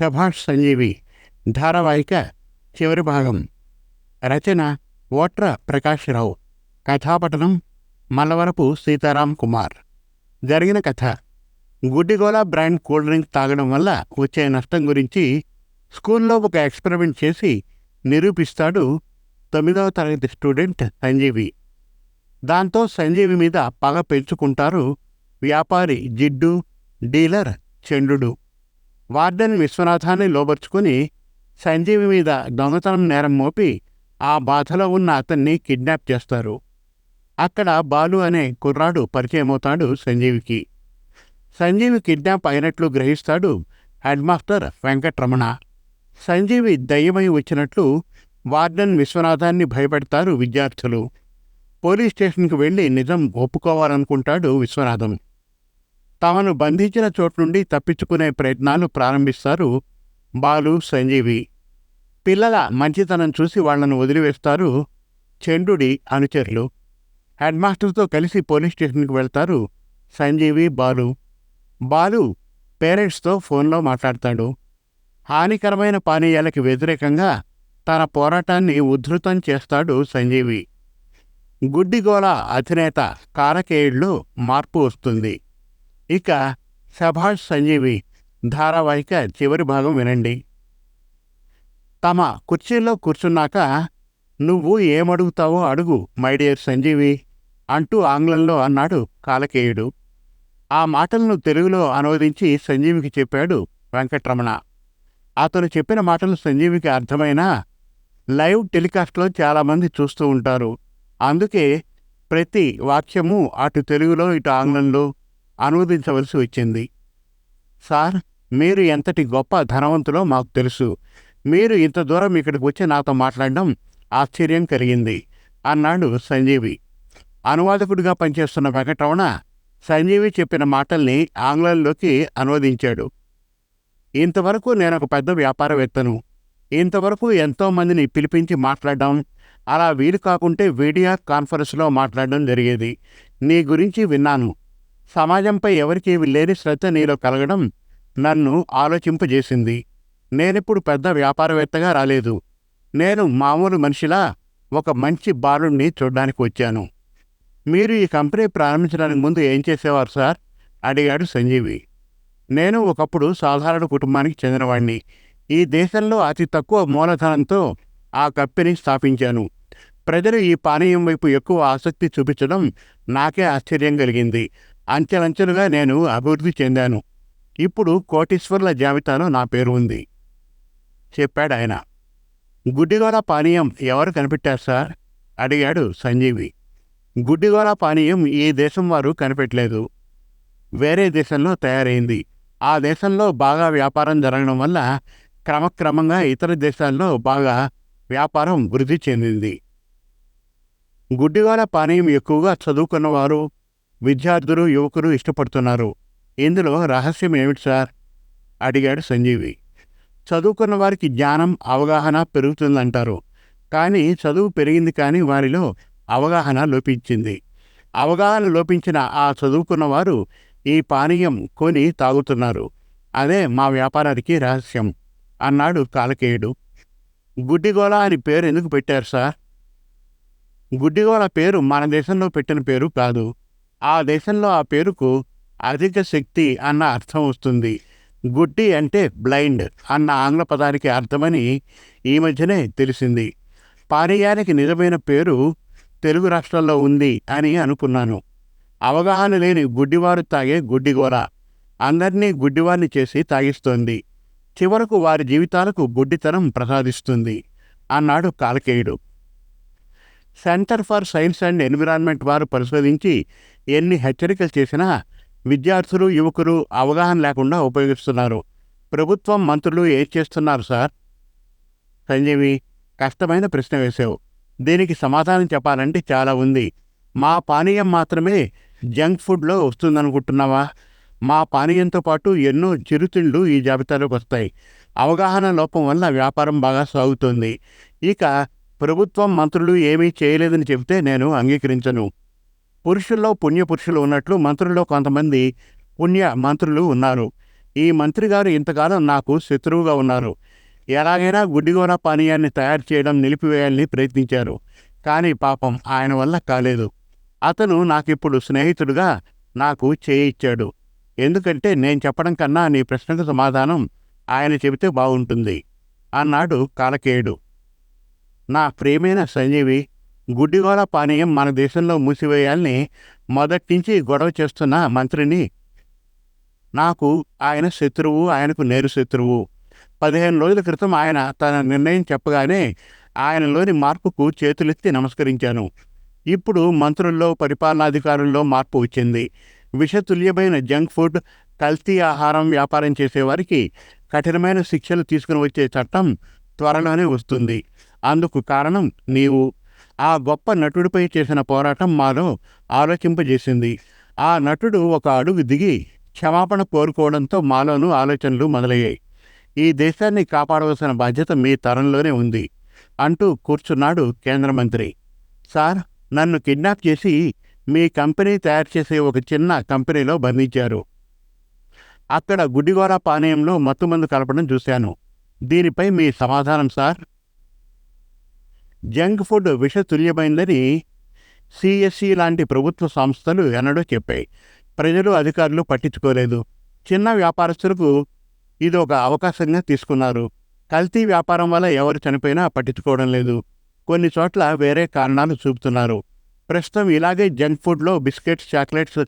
సభాష్ సంజీవి ధారావాహిక చివరి భాగం. రచన ఓట్ర ప్రకాశ్రావు. కథాపటనం మల్లవరపు సీతారాం కుమార్. జరిగిన కథ. గుడ్డిగోలా బ్రాండ్ కూల్ డ్రింక్ తాగడం వల్ల వచ్చే నష్టం గురించి స్కూల్లో ఒక ఎక్స్పెరిమెంట్ చేసి నిరూపిస్తాడు తొమ్మిదవ తరగతి స్టూడెంట్ సంజీవి. దాంతో సంజీవి మీద పగ పెంచుకుంటారు వ్యాపారి జిడ్డు డీలర్ చండు వార్డెన్ విశ్వనాథాన్ని లోబర్చుకుని సంజీవి మీద దొంగతనం నేరం మోపి ఆ బాధలో ఉన్న అతన్ని కిడ్నాప్ చేస్తారు. అక్కడ బాలు అనే కుర్రాడు పరిచయమవుతాడు సంజీవికి. సంజీవి కిడ్నాప్ అయినట్లు గ్రహిస్తాడు హెడ్ మాస్టర్ వెంకట్రమణ. సంజీవి దయ్యమై వచ్చినట్లు వార్డెన్ విశ్వనాథాన్ని భయపెడతారు విద్యార్థులు. పోలీస్ స్టేషన్కి వెళ్ళి నిజం ఒప్పుకోవాలనుకుంటాడు విశ్వనాథం. తమను బంధించిన చోటు నుండి తప్పించుకునే ప్రయత్నాలు ప్రారంభిస్తారు బాలు సంజీవి. పిల్లల మంచితనం చూసి వాళ్ళను వదిలివేస్తారు చండుడి అనుచరులు. హెడ్ మాస్టర్తో కలిసి పోలీస్ స్టేషన్కి వెళ్తారు సంజీవి బాలు. బాలు పేరెంట్స్తో ఫోన్లో మాట్లాడతాడు. హానికరమైన పానీయాలకి వ్యతిరేకంగా తన పోరాటాన్ని ఉద్ధృతం చేస్తాడు సంజీవి. గుడ్డిగోళ అధినేత కారకేయుల్లో మార్పు వస్తుంది. ఇక సభాష్ సంజీవి ధారావాహిక చివరి భాగం వినండి. తమ కుర్చీలో కూర్చున్నాక నువ్వు ఏమడుగుతావో అడుగు మై డియర్ సంజీవి అంటూ ఆంగ్లంలో అన్నాడు కాలకేయుడు. ఆ మాటలను తెలుగులో అనువదించి సంజీవికి చెప్పాడు వెంకట్రమణ. అతను చెప్పిన మాటలు సంజీవికి అర్థమైనా లైవ్ టెలికాస్ట్లో చాలామంది చూస్తూ ఉంటారు. అందుకే ప్రతి వాక్యము అటు తెలుగులో ఇటు ఆంగ్లంలో అనువదించవలసి వచ్చింది. సార్ మీరు ఎంతటి గొప్ప ధనవంతులో మాకు తెలుసు. మీరు ఇంత దూరం ఇక్కడికి వచ్చి నాతో మాట్లాడడం ఆశ్చర్యం కలిగింది అన్నాడు సంజీవి. అనువాదకుడిగా పనిచేస్తున్న వెంకటరమణ సంజీవి చెప్పిన మాటల్ని ఆంగ్లంలోకి అనువదించాడు. ఇంతవరకు నేను ఒక పెద్ద వ్యాపారవేత్తను. ఇంతవరకు ఎంతోమందిని పిలిపించి మాట్లాడడం అలా వీలు కాకుంటే వీడియో కాన్ఫరెన్స్లో మాట్లాడడం జరిగేది. నీ గురించి విన్నాను. సమాజంపై ఎవరికి లేని శ్రద్ధ నీలో కలగడం నన్ను ఆలోచింపజేసింది. నేనిప్పుడు పెద్ద వ్యాపారవేత్తగా రాలేదు. నేను మామూలు మనిషిలా ఒక మంచి బాలుణ్ణి చూడ్డానికి వచ్చాను. మీరు ఈ కంపెనీ ప్రారంభించడానికి ముందు ఏం చేసేవారు సార్? అడిగాడు సంజీవి. నేను ఒకప్పుడు సాధారణ కుటుంబానికి చెందినవాడిని ఈ దేశంలో అతి తక్కువ మూలధనంతో ఆ కంపెనీ స్థాపించాను. ప్రజలు ఈ పానీయం వైపు ఎక్కువ ఆసక్తి చూపించడం నాకే ఆశ్చర్యం కలిగింది. అంచెలంచెలుగా నేను అభివృద్ధి చెందాను. ఇప్పుడు కోటీశ్వర్ల జాబితాలో నా పేరు ఉంది. చెప్పాడు ఆయన గుడ్డిగోర పానీయం ఎవరు కనిపెట్టారు సార్? అడిగాడు సంజీవి. గుడ్డిగోల పానీయం ఈ దేశం వారు కనిపెట్టలేదు. వేరే దేశంలో తయారైంది. ఆ దేశంలో బాగా వ్యాపారం జరగడం వల్ల క్రమక్రమంగా ఇతర దేశాల్లో బాగా వ్యాపారం వృద్ధి చెందింది. గుడ్డిగోల పానీయం ఎక్కువగా చదువుకున్నవారు విద్యార్థులు యువకులు ఇష్టపడుతున్నారు. ఇందులో రహస్యం ఏమిటి సార్? అడిగాడు సంజీవి. చదువుకున్న వారికి జ్ఞానం అవగాహన పెరుగుతుందంటారు. కానీ చదువు పెరిగింది కానీ వారిలో అవగాహన లోపించింది. అవగాహన లోపించిన ఆ చదువుకున్న వారు ఈ పానీయం కొని తాగుతున్నారు. అదే మా వ్యాపారానికి రహస్యం అన్నాడు కాలకేయుడు. గుడ్డిగోళ అని పేరు ఎందుకు పెట్టారు సార్? గుడ్డిగోళ పేరు మన దేశంలో పెట్టిన పేరు కాదు. ఆ దేశంలో ఆ పేరుకు అధిక శక్తి అన్న అర్థం వస్తుంది. గుడ్డి అంటే బ్లైండ్ అన్న ఆంగ్ల పదానికి అర్థమని ఈ మధ్యనే తెలిసింది. పానీయానికి నిజమైన పేరు తెలుగు రాష్ట్రాల్లో ఉంది అని అనుకున్నాను. అవగాహన లేని గుడ్డివారు తాగే గుడ్డిగోర అందరినీ గుడ్డివారిని చేసి తాగిస్తోంది. చివరకు వారి జీవితాలకు గుడ్డితనం ప్రసాదిస్తుంది. అన్నాడు కాలకేయుడు. Centre for science and environment వారు పరిశోధించి ఎన్ని హెచ్చరికలు చేసినా విద్యార్థులు యువకులు అవగాహన లేకుండా ఉపయోగిస్తున్నారు. ప్రభుత్వం మంత్రులు ఏం చేస్తున్నారు సార్? సంజీవి కష్టమైన ప్రశ్న వేశావు. దీనికి సమాధానం చెప్పాలంటే చాలా ఉంది. మా పానీయం మాత్రమే జంక్ ఫుడ్లో వస్తుందనుకుంటున్నావా? మా పానీయంతో పాటు ఎన్నో చిరుతిండ్లు ఈ జాబితాలోకి వస్తాయి. అవగాహన లోపం వల్ల వ్యాపారం బాగా సాగుతుంది. ఇక ప్రభుత్వం మంత్రులు ఏమీ చేయలేదని చెబితే నేను అంగీకరించను. పురుషుల్లో పుణ్య పురుషులు ఉన్నట్లు మంత్రుల్లో కొంతమంది పుణ్య మంత్రులు ఉన్నారు. ఈ మంత్రి గారు ఇంతకాలం నాకు శత్రువుగా ఉన్నారు. ఎలాగైనా గుడ్డిగోర పానీయాన్ని తయారు చేయడం నిలిపివేయాలని ప్రయత్నించారు. కానీ పాపం ఆయన వల్ల కాలేదు. అతను నాకిప్పుడు స్నేహితుడుగా నాకు చేయిచ్చాడు ఎందుకంటే నేను చెప్పడం కన్నా నీ ప్రశ్నకు సమాధానం ఆయన చెబితే బాగుంటుంది. అన్నాడు కాలకేయుడు నా ప్రియమైన సంజీవి గుడ్డిగోల పానీయం మన దేశంలో మూసివేయాలని మొదటి నుంచి గొడవ చేస్తున్న మంత్రిని. నాకు ఆయన శత్రువు ఆయనకు నేరు శత్రువు. పదిహేను రోజుల క్రితం ఆయన తన నిర్ణయం చెప్పగానే ఆయనలోని మార్పుకు చేతులెత్తి నమస్కరించాను. ఇప్పుడు మంత్రుల్లో పరిపాలనాధికారుల్లో మార్పు వచ్చింది. విషతుల్యమైన జంక్ ఫుడ్ కల్తీ ఆహారం వ్యాపారం చేసేవారికి కఠినమైన శిక్షలు తీసుకుని వచ్చే చట్టం త్వరలోనే వస్తుంది. అందుకు కారణం నీవు ఆ గొప్ప నటుడిపై చేసిన పోరాటం మాలో ఆలోచింపజేసింది. ఆ నటుడు ఒక అడుగు దిగి క్షమాపణ కోరుకోవడంతో మాలోనూ ఆలోచనలు మొదలయ్యాయి. ఈ దేశాన్ని కాపాడవలసిన బాధ్యత మీ తరంలోనే ఉంది అంటూ కూర్చున్నాడు కేంద్ర మంత్రి. సార్ నన్ను కిడ్నాప్ చేసి మీ కంపెనీ తయారు చేసే ఒక చిన్న కంపెనీలో బంధించారు. అక్కడ గుడ్డిగోర పానీయంలో మత్తుమందు కలపడం చూశాను. దీనిపై మీ సమాధానం సార్. జంక్ ఫుడ్ విషతుల్యమైందని సిఎస్సి లాంటి ప్రభుత్వ సంస్థలు ఎన్నడూ చెప్పాయి. ప్రజలు అధికారులు పట్టించుకోలేదు. చిన్న వ్యాపారస్తులకు ఇది ఒక అవకాశంగా తీసుకున్నారు. కల్తీ వ్యాపారం వల్ల ఎవరు చనిపోయినా పట్టించుకోవడం లేదు. కొన్ని చోట్ల వేరే కారణాలు చూపుతున్నారు. ప్రస్తుతం ఇలాగే జంక్ ఫుడ్లో బిస్కెట్స్ చాక్లెట్స్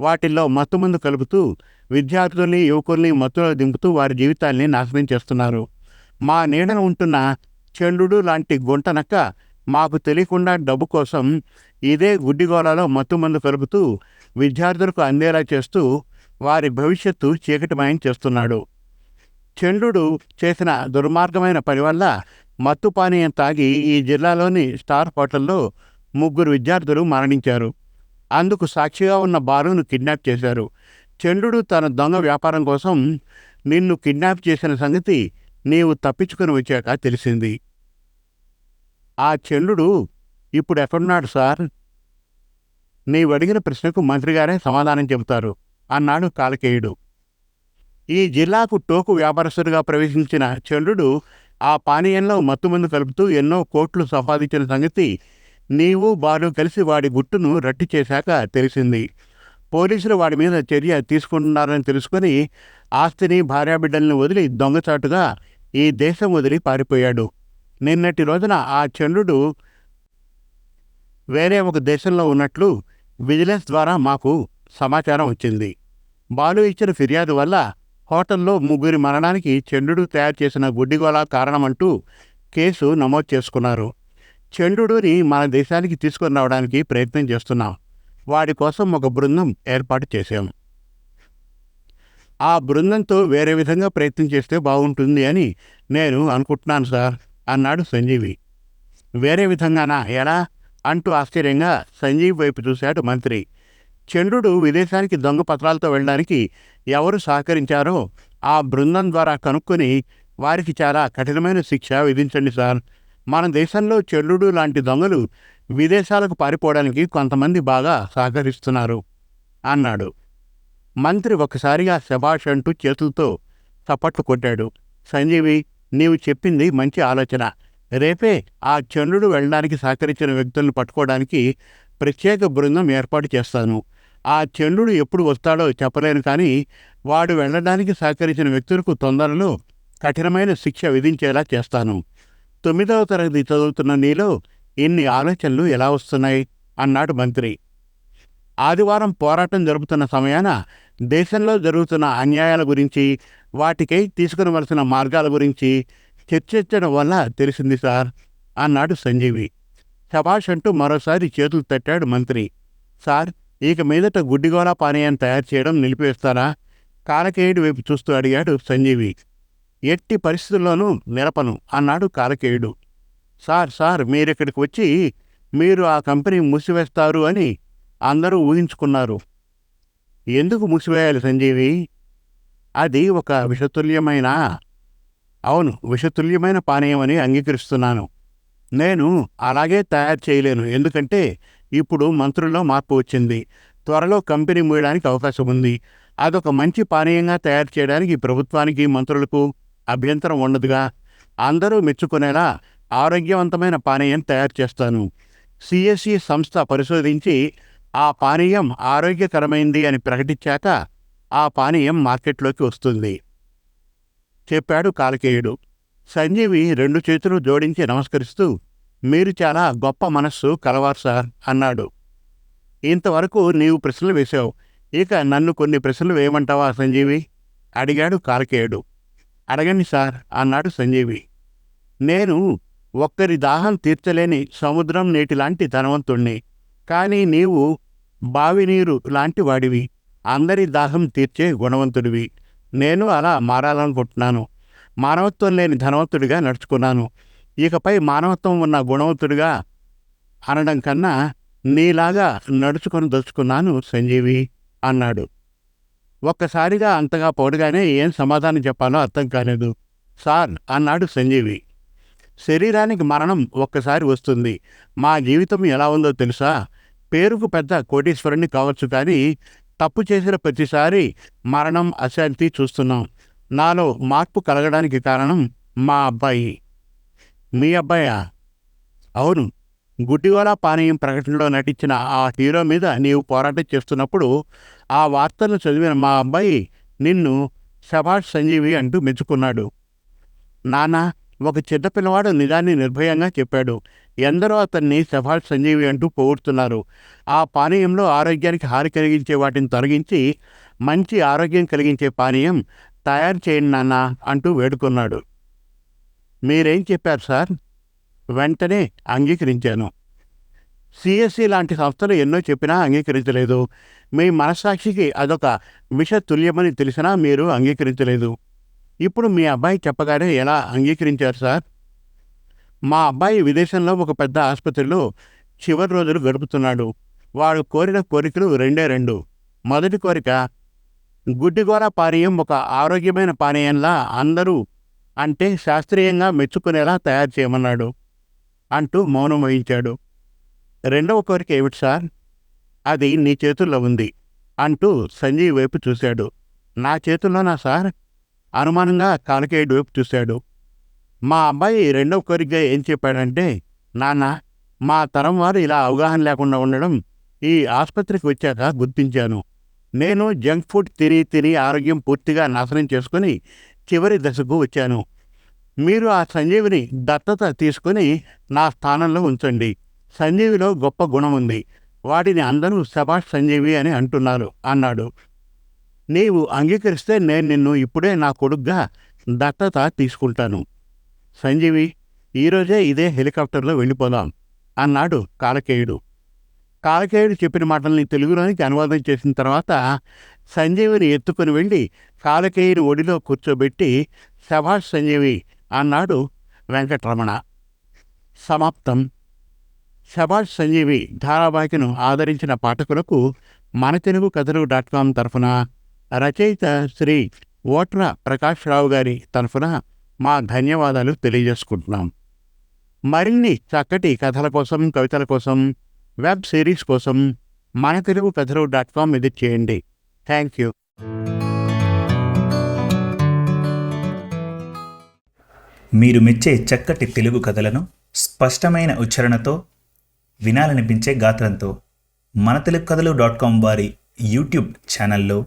వాటిల్లో మత్తుమందు కలుపుతూ విద్యార్థుల్ని యువకుల్ని మత్తులో దింపుతూ వారి జీవితాల్ని నాశనం చేస్తున్నారు. మా నీడన ఉంటున్న చండు లాంటి గుంటనక్క మాకు తెలియకుండా డబ్బు కోసం ఇదే గుడ్డిగోళలో మత్తుమందు కలుపుతూ విద్యార్థులకు అందేలా చేస్తూ వారి భవిష్యత్తు చీకటిమయం చేస్తున్నాడు. చంద్రుడు చేసిన దుర్మార్గమైన పని వల్ల మత్తు పానీయం తాగి ఈ జిల్లాలోని స్టార్ హోటల్లో ముగ్గురు విద్యార్థులు మరణించారు. అందుకు సాక్షిగా ఉన్న బాలును కిడ్నాప్ చేశారు. చంద్రుడు తన దొంగ వ్యాపారం కోసం నిన్ను కిడ్నాప్ చేసిన సంగతి నీవు తప్పించుకుని వచ్చాక తెలిసింది. ఆ చంద్రుడు ఇప్పుడు ఎక్కడున్నాడు సార్? నీవు అడిగిన ప్రశ్నకు మంత్రిగారే సమాధానం చెబుతారు అన్నాడు కాలకేయుడు ఈ జిల్లాకు టోకు వ్యాపారస్తుడిగా ప్రవేశించిన చంద్రుడు ఆ పానీయంలో మత్తుమందు కలుపుతూ ఎన్నో కోట్లు సంపాదించిన సంగతి నీవు బాలు కలిసి వాడి గుట్టును రట్టి చేశాక తెలిసింది. పోలీసులు వాడి మీద చర్య తీసుకుంటున్నారని తెలుసుకొని ఆస్తిని భార్యాబిడ్డల్ని వదిలి దొంగచాటుగా ఈ దేశం వదిలి పారిపోయాడు. నిన్నటి రోజున ఆ చంద్రుడు వేరే ఒక దేశంలో ఉన్నట్లు విజిలెన్స్ ద్వారా మాకు సమాచారం వచ్చింది. బాలు ఇచ్చిన ఫిర్యాదు వల్ల హోటల్లో ముగ్గురి మరణానికి చంద్రుడు తయారు చేసిన గుడ్డిగోళ కారణమంటూ కేసు నమోదు చేసుకున్నారు. చంద్రుడిని మన దేశానికి తీసుకుని రావడానికి ప్రయత్నం చేస్తున్నాం. వాడి కోసం ఒక బృందం ఏర్పాటు చేశాము ఆ బృందంతో వేరే విధంగా ప్రయత్నం చేస్తే బాగుంటుంది అని నేను అనుకుంటున్నాను సార్ అన్నాడు సంజీవి. వేరే విధంగానా? ఎలా? అంటూ ఆశ్చర్యంగా సంజీవ్ వైపు చూశాడు మంత్రి. చంద్రుడు విదేశానికి దొంగ పత్రాలతో వెళ్ళడానికి ఎవరు సహకరించారో ఆ బృందం ద్వారా కనుక్కొని వారికి చాలా కఠినమైన శిక్ష విధించండి సార్. మన దేశంలో చంద్రుడు లాంటి దొంగలు విదేశాలకు పారిపోవడానికి కొంతమంది బాగా సహకరిస్తున్నారు అన్నాడు. మంత్రి ఒకసారిగా శభాష్ అంటూ చేతులతో చప్పట్లు కొట్టాడు. సంజీవి నీవు చెప్పింది మంచి ఆలోచన. రేపే ఆ చంద్రుడు వెళ్ళడానికి సహకరించిన వ్యక్తులను పట్టుకోవడానికి ప్రత్యేక బృందం ఏర్పాటు చేస్తాను. ఆ చంద్రుడు ఎప్పుడు వస్తాడో చెప్పలేను కానీ వాడు వెళ్ళడానికి సహకరించిన వ్యక్తులకు తొందరలో కఠినమైన శిక్ష విధించేలా చేస్తాను. తొమ్మిదవ తరగతి చదువుతున్న నీలో ఇన్ని ఆలోచనలు ఎలా వస్తున్నాయి? అన్నాడు మంత్రి. ఆదివారం పోరాటం జరుపుతున్న సమయాన దేశంలో జరుగుతున్న అన్యాయాల గురించి వాటికై తీసుకునవలసిన మార్గాల గురించి చర్చించడం వల్ల తెలిసింది సార్ అన్నాడు సంజీవి. శభాష్ అంటూ మరోసారి చేతులు తట్టాడు మంత్రి. సార్ ఇక మీదట గుడ్డిగోళ పానీయాన్ని తయారు చేయడం నిలిపివేస్తారా? కాలకేయుడి వైపు చూస్తూ అడిగాడు సంజీవి. ఎట్టి పరిస్థితుల్లోనూ నిలపను అన్నాడు కాలకేయుడు. సార్ సార్ మీరిక్కడికి వచ్చి మీరు ఆ కంపెనీ మూసివేస్తారు అని అందరూ ఊహించుకున్నారు. ఎందుకు మూసివేయాలి సంజీవి? అది ఒక విషతుల్యమైన అవును విషతుల్యమైన పానీయం అని అంగీకరిస్తున్నాను. నేను అలాగే తయారు చేయలేను ఎందుకంటే ఇప్పుడు మంత్రుల్లో మార్పు వచ్చింది. త్వరలో కంపెనీ మూయడానికి అవకాశం ఉంది. అదొక మంచి పానీయంగా తయారు చేయడానికి ప్రభుత్వానికి మంత్రులకు అభ్యంతరం ఉండదుగా. అందరూ మెచ్చుకునేలా ఆరోగ్యవంతమైన పానీయం తయారు చేస్తాను. సిఎస్సి సంస్థ పరిశోధించి ఆ పానీయం ఆరోగ్యకరమైంది అని ప్రకటించాక ఆ పానీయం మార్కెట్లోకి వస్తుంది. చెప్పాడు కాలకేయుడు. సంజీవి రెండు చేతులు జోడించి నమస్కరిస్తూ మీరు చాలా గొప్ప మనస్సు కలవారు సార్ అన్నాడు. ఇంతవరకు నీవు ప్రశ్నలు వేశావు. ఇక నన్ను కొన్ని ప్రశ్నలు వేయమంటావా సంజీవి? అడిగాడు కాలకేయుడు. అడగండి సార్ అన్నాడు సంజీవి. నేను ఒక్కరి దాహం తీర్చలేని సముద్రం నీటిలాంటి ధనవంతుణ్ణి. కానీ నీవు బావినీరు లాంటి వాడివి అందరి దాహం తీర్చే గుణవంతుడివి. నేను అలా మారాలనుకుంటున్నాను. మానవత్వం లేని ధనవంతుడిగా నడుచుకున్నాను. ఇకపై మానవత్వం ఉన్న గుణవంతుడిగా అనడం కన్నా నీలాగా నడుచుకొని దలుచుకున్నాను సంజీవి అన్నాడు. ఒక్కసారిగా అంతగా పొడగానే ఏం సమాధానం చెప్పాలో అర్థం కాలేదు. సార్ అన్నాడు సంజీవి. శరీరానికి మరణం ఒక్కసారి వస్తుంది. మా జీవితం ఎలా ఉందో తెలుసా? పేరుకు పెద్ద కోటీశ్వరుని కావచ్చు కానీ తప్పు చేసిన ప్రతిసారి మరణం అశాంతి చూస్తున్నాం. నాలో మార్పు కలగడానికి కారణం మా అబ్బాయి. మీ అబ్బాయా? అవును. గుడ్డివాలా పానీయం ప్రకటనలో నటించిన ఆ హీరో మీద నీవు పోరాటం చేస్తున్నప్పుడు ఆ వార్తను చదివిన మా అబ్బాయి నిన్ను శభాష్ సంజీవి అంటూ మెచ్చుకున్నాడు. నానా ఒక చిన్న పిల్లవాడు నిజాన్ని నిర్భయంగా చెప్పాడు. ఎందరో అతన్ని శభాష్ సంజీవి అంటూ పోగొడుతున్నారు. ఆ పానీయంలో ఆరోగ్యానికి హాని కలిగించే వాటిని తొలగించి మంచి ఆరోగ్యం కలిగించే పానీయం తయారు చేయండి నాన్న అంటూ వేడుకున్నాడు. మీరేం చెప్పారు సార్? వెంటనే అంగీకరించాను. సిఎస్సి లాంటి సంస్థలు ఎన్నో చెప్పినా అంగీకరించలేదు. మీ మనస్సాక్షికి అదొక విష తుల్యమని తెలిసినా మీరు అంగీకరించలేదు. ఇప్పుడు మీ అబ్బాయి చెప్పగానే ఎలా అంగీకరించారు సార్? మా అబ్బాయి విదేశంలో ఒక పెద్ద ఆసుపత్రిలో చివరి రోజులు గడుపుతున్నాడు. వాడు కోరిన కోరికలు రెండే రెండు. మొదటి కోరిక గుడ్డిగోర పానీయం ఒక ఆరోగ్యమైన పానీయంలా అందరూ అంటే శాస్త్రీయంగా మెచ్చుకునేలా తయారు చేయమన్నాడు అంటూ మౌనం వహించాడు. రెండవ కోరిక ఏమిటి సార్? అది నీ చేతుల్లో ఉంది అంటూ సంజీవ్ వైపు చూశాడు. నా చేతుల్లోనా సార్? అనుమానంగా కాలకేయుడు వైపు చూశాడు. మా అబ్బాయి రెండవ కోరికగా ఏం చెప్పాడంటే నాన్న మా తరం వారు ఇలా అవగాహన లేకుండా ఉండడం ఈ ఆసుపత్రికి వచ్చాక గుర్తించాను. నేను జంక్ ఫుడ్ తిని తిని ఆరోగ్యం పూర్తిగా నాశనం చేసుకుని చివరి దశకు వచ్చాను. మీరు ఆ సంజీవిని దత్తత తీసుకుని నా స్థానంలో ఉంచండి. సంజీవిలో గొప్ప గుణం ఉంది. వాటిని అందరూ శభాష్ సంజీవి అని అంటున్నారు అన్నాడు. నీవు అంగీకరిస్తే నేను నిన్ను ఇప్పుడే నా కొడుగ్గా దత్తత తీసుకుంటాను. సంజీవి ఈరోజే ఇదే హెలికాప్టర్లో వెళ్ళిపోదాం అన్నాడు కాలకేయుడు. కాలకేయుడు చెప్పిన మాటల్ని తెలుగులోనికి అనువాదం చేసిన తర్వాత సంజీవిని ఎత్తుకుని వెళ్ళి కాలకేయుని ఒడిలో కూర్చోబెట్టి శభాష్ సంజీవి అన్నాడు వెంకటరమణ. సమాప్తం. శభాష్ సంజీవి ధారావాహికను ఆదరించిన పాఠకులకు మన తెలుగు కథలు డాట్ కామ్ తరఫున రచయిత శ్రీ ఓట్ర ప్రకాష్ రావు గారి తరఫున మా ధన్యవాదాలు తెలియజేసుకుంటున్నాం. మరిన్ని చక్కటి కథల కోసం కవితల కోసం వెబ్ సిరీస్ కోసం మన Telugu Kathalu dot com visit చేయండి. Thank you. మీరు మెచ్చే చక్కటి తెలుగు కథలను స్పష్టమైన ఉచ్చారణతో వినాలనిపించే గాత్రంతో మన తెలుగు కథలు డాట్ కామ్ వారి యూట్యూబ్ ఛానల్లో